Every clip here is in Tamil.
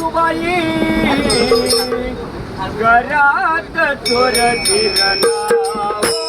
सुबाई घरात तोर दिरनावा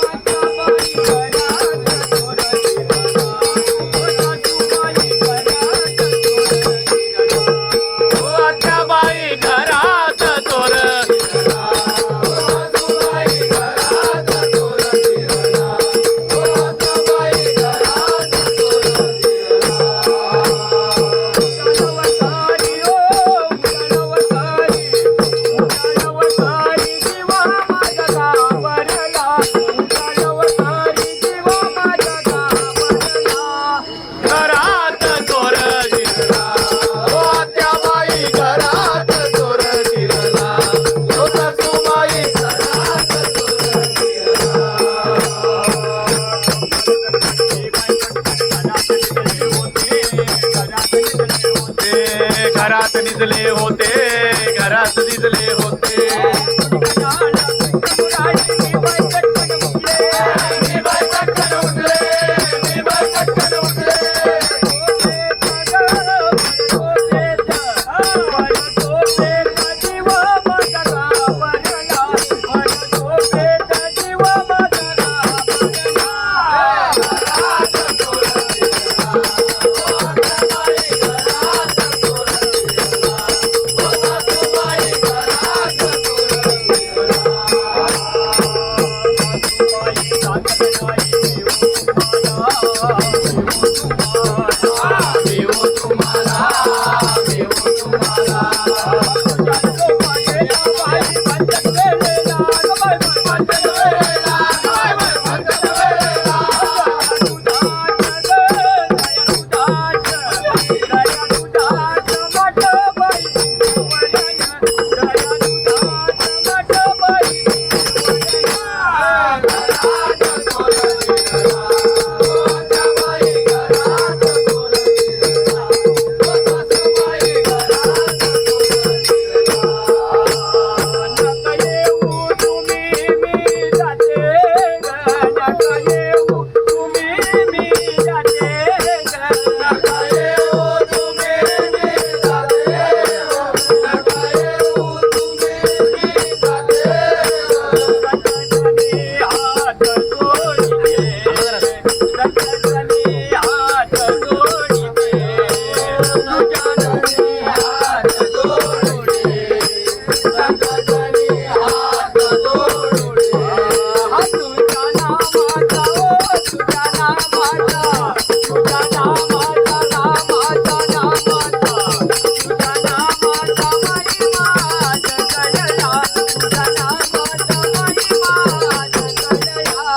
घरात निजले होते घरात निजले होते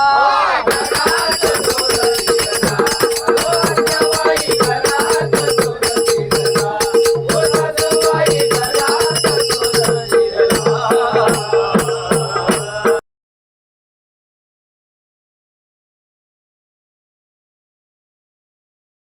와! 와!